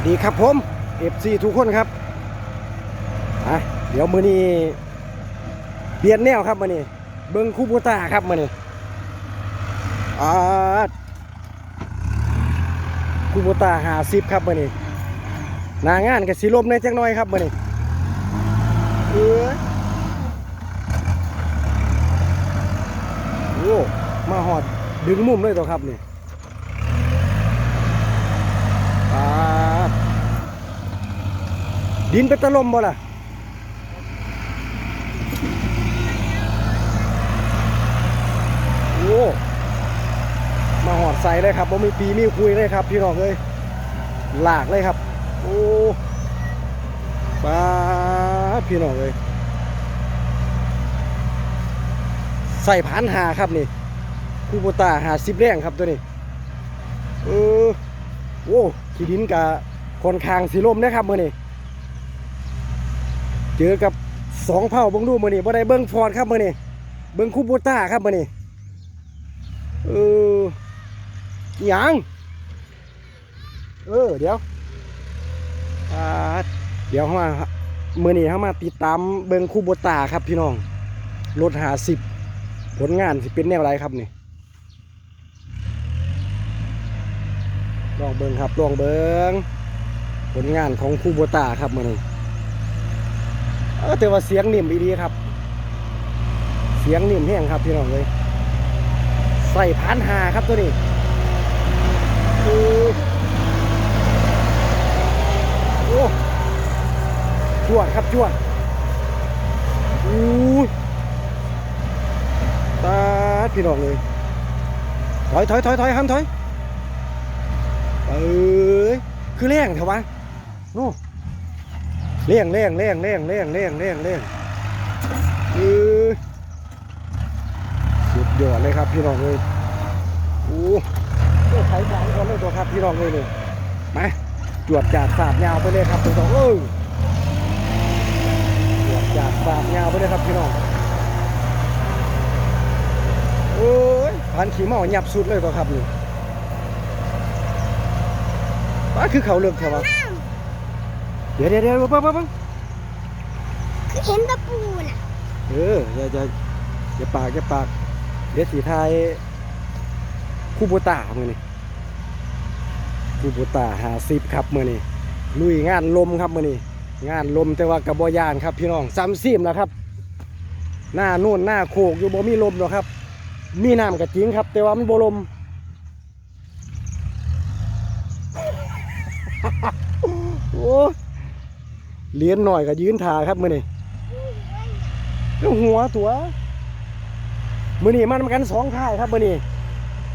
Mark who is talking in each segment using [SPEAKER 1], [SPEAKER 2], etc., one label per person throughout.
[SPEAKER 1] สดีครับผมเอฟซีทุกคนครับอะเดี๋ยวมือนี้เปลี่ยนแนวครับมือนี้เบิ้งคูโบต้าครับมือนี้อ่าคูโบต้าหาซิบครับมือนี้นางานกับสีลมในจักหน้อยครับมือนี้เออโอ้มาหอดดึงมุมเลยตัวครับนี่ปา ดินเป็นตะลมบ่ล่ะโอ้มาหอดใส่เลยครับบ่มีปีมีคุยเลยครับ พี่น้องเอ้ยหลากเลยครับ โอ้ปาพี่น้องเอ้ยใส่พันหาครับนี่คูโบตาหาสิบแรงครับตัวนี้เออโอ้ขี้ดินกับคนคางสีลมนะครับมื่อนี้ เจอกับสองเผ่าเบิ้งดูมือนี้บ่ได้เบิ้งฟอร์ดครับมือนี้เบิ้งคูโบต้าครับมือนี้เอออิหยังเออเดี๋ยวอ่าเดี๋ยวเข้ามามือนี้เข้ามาติดตามเบิ้งคูโบต้าครับพี่น้องรถหาสิบผลงานสิเป็นแนวไรครับนี่ลองเบิงครับลองเบิงผลงานของคูโบตาครับมือนี้ เออแต่ว่าเสียงนิ่มดีครับ เสียงนิ่มแห้งครับพี่น้องเลยใส่พันหาครับตัวนี้คือโอ้จวดครับจวดอู้ยตาพี่น้องเลยถอยถอยถอยถอยห้ามถอยเอ้ยคือแรงเถอะวะโน่ เร่งเร่งเร่งเร่งเร่งเร่งเร่งเร่งเออสุดยอดเลยครับพี่น้องเลยโอ้โหไถสามคนเลยตัวครับพี่น้องเลยเลยมาจวดจาดสาดยาวไปเลยครับตัวสองเออจวดจาดสาดยาวไปเลยครับพี่น้องโอ้ยพันขี่เมาหยับสุดเลยตัวครับนี่ป้าคือเขาเลือกแถวะเดี๋ยวเดี๋ยวเดี๋ยวเบิ้งเบิ้งเบิ้ง
[SPEAKER 2] คือเห็นตะปูน่ะ
[SPEAKER 1] เอออย่าอย่าอย่าปากอย่าปาก เดี๋ยวสีไทยคู่โบตามือนี่คู่โบตาหาซิบครับมือนี่ลุยงานลมครับมือนี่งานลมแต่ว่ากระบอยานครับ พี่น้องซ้ำซีมแล้วครับ หน้านู่นหน้าโคกอยู่บ่มีลมหรอกครับ มีน้ำกระจิงครับ แต่ว่ามันบ่ลมโอ้ เลี้ยนหน่อยก็ยืนถ่าครับมือนี่แล้วหัวตัวมือนี่มันกันสองค่ายครับมือนี่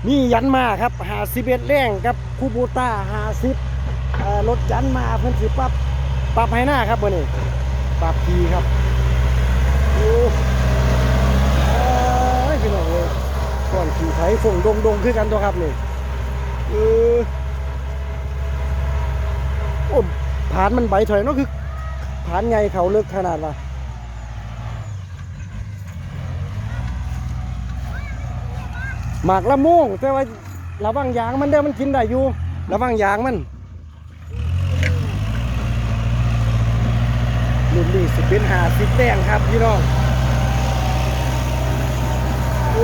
[SPEAKER 1] มียันมาครับหาสิบเอ็ดแรงกับคูบูต้าหาสิบรถยันมาเพิ่อนสิปับปรับให้หน้าครับมือนี่ปรับทีครับโอ้ยพี่น้องเลยก่อนขี่ไถฝงดงดงคือกันตัวครับนี่เออโอ้ผานมันใบถอยเนาะคือ ผานไงเขาลิกขนาดว่าหมากละม่วงแต่ว่าระวังยางมันเด้อมันกินได้อยู่ระวังยางมันรุ่นนี้สิเป็นหาสิแดงครับพี่น้องอ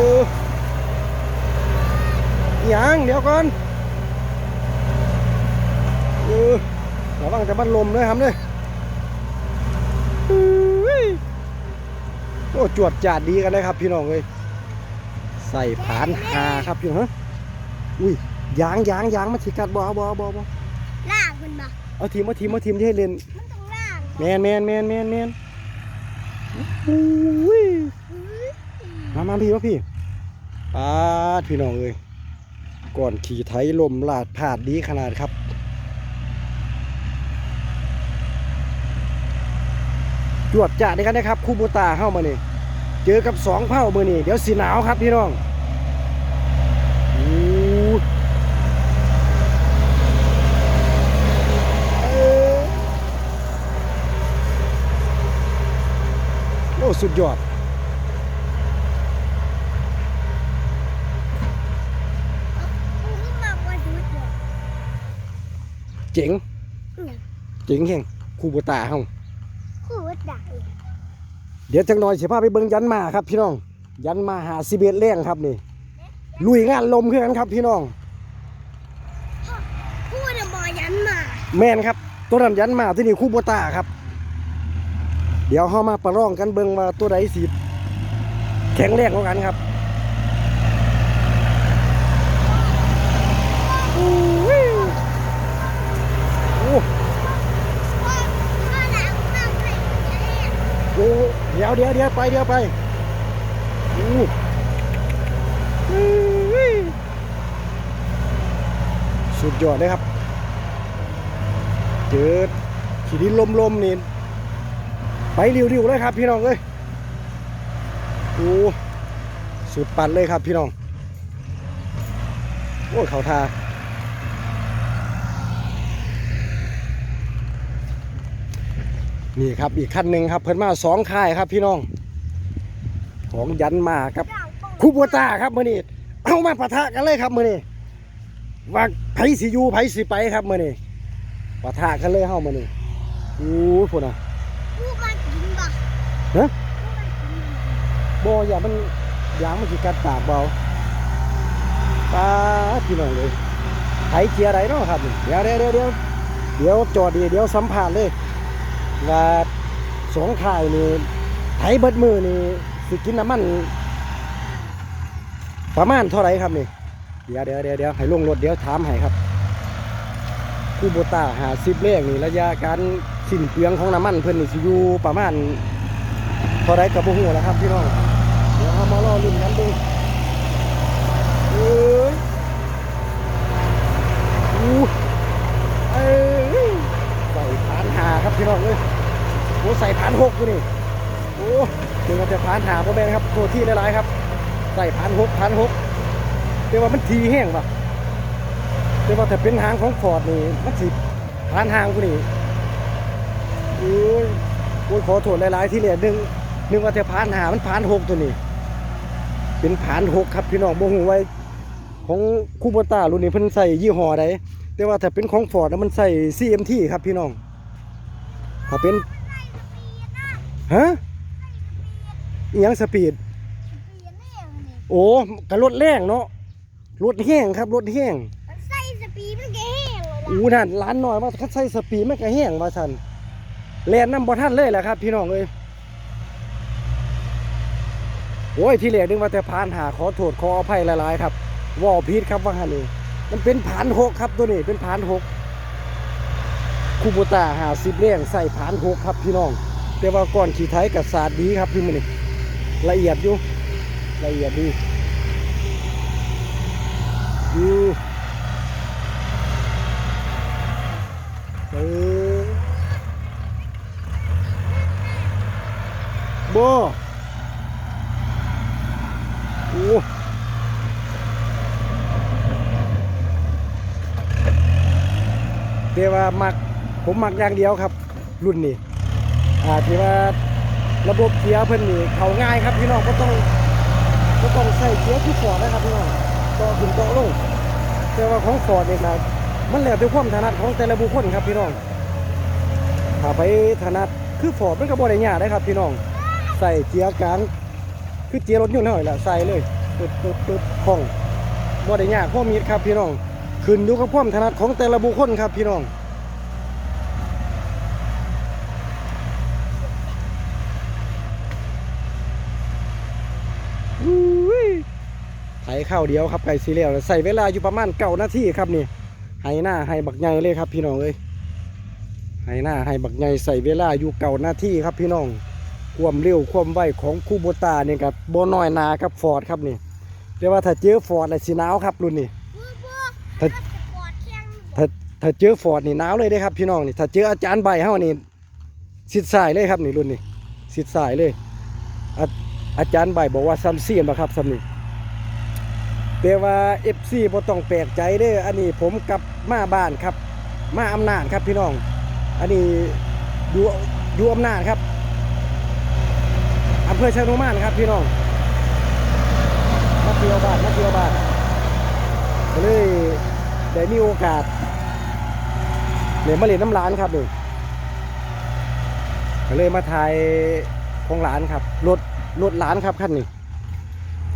[SPEAKER 1] อยางเดี๋ยวก่อนเออระวังจะบัดลมด้วยครับเนี่ยอุ้ย โอ้จวดจาดดีกันเลยครับ พี่น้องเลยใส่ผานหาครับพี่น้องฮะอุ้ยยางยางยางมาฉีกัดบ่เอาบ่เอาบ่เอาบ่
[SPEAKER 2] ลากมันมา
[SPEAKER 1] เอาทีมเอาทีมเอาทีมที่ให้เล่น
[SPEAKER 2] มันต้องลาก
[SPEAKER 1] แมนแมนแมนแมนแมนอุ้ย
[SPEAKER 2] อื้อ
[SPEAKER 1] มามาพี่มาพี่ปาดพี่น้องเลยก่อนขี่ไถลมลาดผาดดีขนาดครับ จวดจ่าได้กันนะครับคูบูตาเข้ามานี่เจอกับสองเผ่ามือนี่เดี๋ยวสีหนาวครับพี่น้องอู้เอ้ยโอ้สุดยอด
[SPEAKER 2] กูก็มากกว่าชุดเลย
[SPEAKER 1] เจ๋ง
[SPEAKER 2] เนี่ย
[SPEAKER 1] เจ๋งแห่งคูโบตาเฮา
[SPEAKER 2] คู่วัดดัก
[SPEAKER 1] เดี๋ยวจังหน่อยสิพาไปเบิ่งยันมาครับ พี่น้อง ยันมาหาสิเบ็ดแรงครับนี่ ลุยงานลมคือกันครับ พี่น้อง
[SPEAKER 2] คู่น่ะบอยันมา
[SPEAKER 1] แม่นครับ ตัวนั้นยันมาที่นี่คูโบตาครับ เดี๋ยวเฮามาประลองกันเบิ่งว่าตัวใดสิแข็งแรงกว่ากันครับอู้หูโอ้ เดี๋ยวเดี๋ยวเดี๋ยวไปเดี๋ยวไปอู้หูสุดยอดเลยครับ เจอขีดินลมๆนี่ไปริวๆเลยครับพี่น้องเอ้ยโอ้สุดปัดเลยครับพี่น้อง โอ้เขาทา นี่ครับอีกขั้นหนึ่งครับเพิ่นมาสองค่ายครับพี่น้อง ของยันมาครับ
[SPEAKER 2] เราป้อง
[SPEAKER 1] คูบัวตาครับมื่อนี้เอามาปะทะกันเลยครับมื่อนี้ว่าไผสิอยู่ไผสิไปครับมื่อนี้ปะทะกันเลยเฮามื่อนี้อู้พุ่นอะ
[SPEAKER 2] คู่มากินบ่
[SPEAKER 1] ฮะ
[SPEAKER 2] คู่มากินบ่
[SPEAKER 1] บ่อย่ามันยางมันสิกัดปากเบาปาดพี่น้องเลยไผเกียร์อะไรเนาะครับนี่เดี๋ยวเดี๋ยวเดี๋ยวเดี๋ยวเดี๋ยวจอดดีเดี๋ยวสัมภาษณ์เลย ว่าสองข่ายนี่ไผเบิดมือนี่สิกินน้ำมันประมาณเท่าไรครับนี่ เดี๋ยวเดี๋ยวเดี๋ยวเดี๋ยวให้ลงรถเดี๋ยวถามให้ครับคูโบต้าหาสิบเลขนี่ระยะการสิ้นเปลืองของน้ำมันเพิ่อนนี่สิอยู่ประมาณเท่าไรกับบุหัวแล้วครับพี่น้องเดี๋ยวเรามารอลุ้นกันดูเอ้ยอู้เอ้ยใส่ผานหาครับ พี่น้องเอ้ยโอ้ใส่ผานหกกูนี่โอ้ถึงกับจะผานหาพ่อแม่นครับโทษที่หลายๆครับ ใส่ผานหกผานหกแต่ว่ามันทีแห้งป่ะแต่ว่าถ้าเป็นหางของฟอร์ดนี่มันสิผ่านหางกูนี่โอ้ยโอ้ยขอโทษหลายๆที่เหลือนึงนึกว่าจะผ่านหามันผ่านหกตัวนี้ เป็นผ่านหกครับพี่น้องบ่ฮู้ไว้ของคูโบต้ารุ่นนี้เพิ่นใส่ยี่ห้อใดแต่ว่าถ้าเป็นของฟอร์ดมันใส่ CMT ครับพี่น้อง ถ้าเป็นฮะอีหยังสปีด
[SPEAKER 2] เปลี่ยนแน่นี่
[SPEAKER 1] โอ้กระรถแรงเนาะรถแห้งครับรถแห้ง
[SPEAKER 2] มันใส่สปีดมันก็แห้งเลยล่ะ
[SPEAKER 1] อู้นั่นร้านน้อยว่าคัดใส่สปีดมันก็แห้งว่าซั่นแล่นน้ำบ่ทันเลยแหละครับ พี่น้องเอ้ยโอ้ยที่แรกนึกว่าแต่ผ่านหาขอโทษขออภัยหลายๆครับวอพีดครับว่าหั่นนี่มันเป็นผานหกครับตัวนี้เป็นผานหก คูโบตาหาสิบเลี้ยงใส่ผานหกครับพี่น้อง แต่ว่าก่อนขี่ไทยกับศาสตร์ดีครับพี่มันนี่ละเอียดอยู่ละเอียดดีอยู่เออโบโอ้แต่ว่ามัก ผมมักอย่างเดียวครับ รุ่นนี้อ่าที่ว่าระบบเกียร์เพิ่นนี่เขาง่ายครับพี่น้องก็ต้องก็ต้องใส่เกียร์ที่ฟอร์ดนะครับพี่น้องต่อขึ้นต่อลงแต่ว่าของฟอร์ดเองนะมันแล้วแต่ความถนัดของแต่ละบุคคลครับพี่น้องถ้าไปถนัดคือฟอร์ดมันก็บ่ได้ยากนะครับพี่น้องใส่เกียร์กลางคือเกียร์รถยนต์เท่าไหร่ละใส่เลยปึ๊ดปึ๊ดปึ๊ดคล่องบ่ได้ยากพ่อมีดครับพี่น้องขึ้นอยู่กับความถนัดของแต่ละบุคคลครับพี่น้อง อุ้ย ไถ ข้าวเดียวครับไก่สีเหลวใส่เวลาอยู่ประมาณเก้านาทีครับนี่ไห้หน้าไห้บักใหญ่เลยครับ พี่น้องเอ้ยไห้หน้าไห้บักใหญ่ใส่เวลาอยู่เก้านาทีครับพี่น้องความเร็วความไวของคูโบตาเนี่ยครับโบน้อยนากับฟอร์ดครับนี่แต่ว่าถ้าเจอฟอร์ดเลยสีหนาวครับรุ่นนี้ถ้าถ้าถ้าเจอฟอร์ดนี่หนาวเลยเด้ครับพี่น้องนี่ถ้าเจออาจารย์ใบเฮานี่สิดสายเลยครับนี่รุ่นนี้สิดสายเลยอาอาจารย์ใบบอกว่าซ้ำเสียนบ่ครับซ้ำนี่ แต่ว่า FC บ่ต้องแปลกใจเด้ออันนี้ผมกลับมาบ้านครับ มาอำนาจครับพี่น้อง อันนี้อยู่อยู่อำนาจครับอำเภอชะนุมานครับพี่น้องมาเที่ยวบ้านมาเที่ยวบ้านก็เลยได้มีโอกาสเนี่ยมาเล่นน้ำร้านครับนี่ก็เลยมาถ่ายของร้านครับรถรถร้านครับคันนี้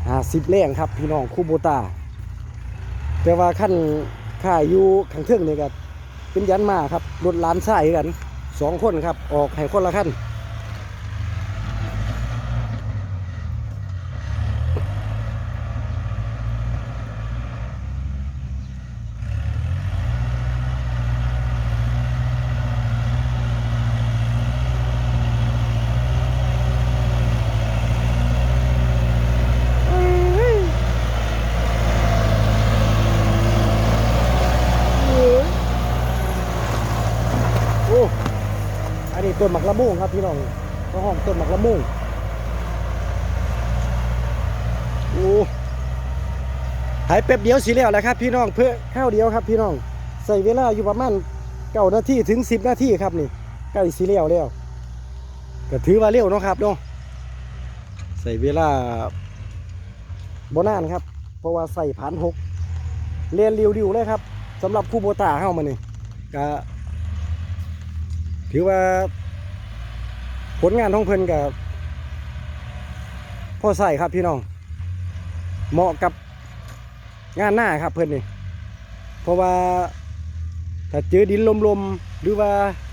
[SPEAKER 1] หาสิบแรงครับ พี่น้องคูโบตา แต่ว่าขั้นข่ายอยู่ขังเทิงนี่ก็เป็นยันมาครับรถล้านใส่กันสองคนครับ ออกให้คนละขั้น โอ้ อันนี้ ต้นหมักละมุ่งครับพี่น้องก็ห้องต้นหมักละมุ่งโอ้หายแป๊บเดียวสิแล้วแหละครับ พี่น้องเพื่อข้าวเดียวครับ พี่น้องใส่เวลาอยู่ประมาณเก้านาทีถึงสิบนาทีครับนี่ใกล้สิแล้วแล้วก็ถือว่าเร็วเนาะครับเนาะใส่เวลาบนานครับ เพราะว่าใส่ผ่านหกเรียนริวๆเลยครับสำหรับคู่โบตาเข้ามานี่ก็ถือว่า ลงานของเพิ่นกับพ่อใส่ครับพี่น้อง เหมาะกับงานหน้าครับเพิ่นนี่เพราะว่าถ้าเจอดินลมๆหรือว่า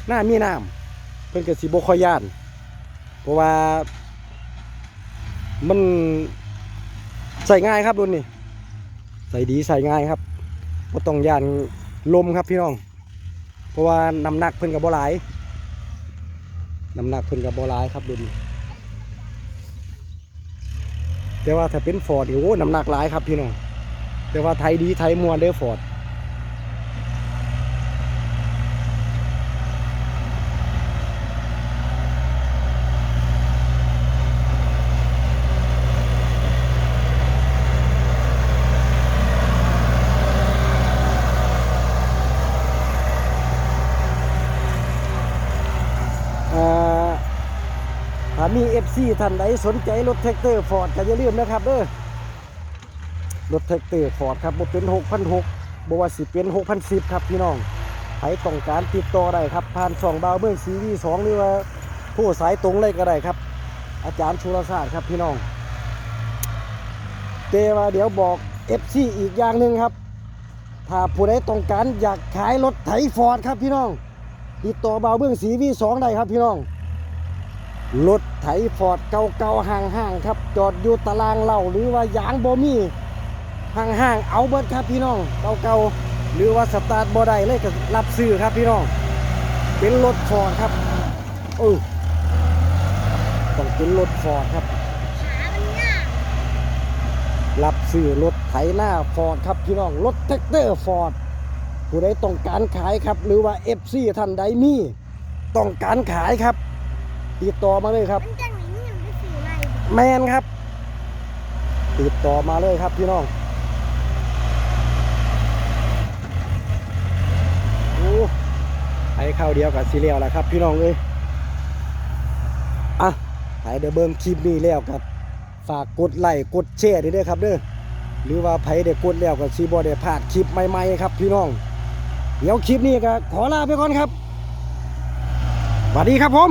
[SPEAKER 1] หน้ามีน้ำเพิ่นก็สิบ่ค่อยยาน เพราะว่ามันใส่ง่ายครับรุ่นนี้ใส่ดีใส่ง่ายครับบ่ต้องยานลมครับพี่น้อง เพราะว่าน้ำหนักเพิ่นกับบ่หลาย น้ำหนักเพิ่นกับบ่หลายครับดุนแต่ว่าถ้าเป็นฟอร์ดโอ้น้ำหนักหลายครับพี่น้องแต่ว่าไทยดีไทยมวนเด้อฟอร์ดอ่า ถ้ามี FC ท่านใดสนใจรถแท็กเตอร์ฟอร์ดก็อย่าลืมนะครับเด้อรถแท็กเตอร์ฟอร์ดครับบ่เป็น6,600บ่ว่าสิเป็น6,10ครับพี่น้องใครต้องการติดต่อได้ครับ ผ่านช่องบาวเมืองซีวี2หรือว่าผู้สายตรงเลยก็ได้ครับ อาจารย์ชุรศาสตร์ครับพี่น้องแต่ว่าเดี๋ยวบอก FC อีกอย่างหนึ่งครับถ้าผู้ใดต้องการอยากขายรถไถฟอร์ดครับพี่น้องติดต่อบาวเบื้องสีวีสองได้ครับพี่น้อง รถไถฟอร์ดเก่าๆห่างๆครับ จอดอยู่ตารางเหล่าหรือว่ายางบ่มีห่างๆเอาเบิดครับพี่น้องเก่าๆหรือว่าสตาร์ทบ่ได้เลยก็รับซื้อครับพี่น้อง เป็นรถฟอร์ดครับเออต้องเป็นรถฟอร์ดครับ
[SPEAKER 2] ขามันง่าย
[SPEAKER 1] รับซื้อรถไถหน้าฟอร์ดครับพี่น้องรถแท็กเตอร์ฟอร์ดผู้ใดต้องการขายครับ หรือว่า FC ท่านใดมีต้องการขายครับ ติดต่อมาเลยครับ
[SPEAKER 2] มันจังไหนเนี่ยมันไปสื่ออะไร
[SPEAKER 1] แมนครับ ติดต่อมาเลยครับพี่น้องโอ้ไอ้ข้าวเดียวกับซีเรียลแหละครับ พี่น้องเอ้ยอะไอ้เดเบิงคลิปนี้แล้วครับ ฝากกดไลค์กดแชร์ด้วยเด้อครับเด้อหรือว่าไผได้กดแล้วก็ซีบอได้พลาดคลิปใหม่ๆครับ พี่น้อง เดี๋ยวคลิปนี้ก็ขอลาไปก่อนครับสวัสดีครับผม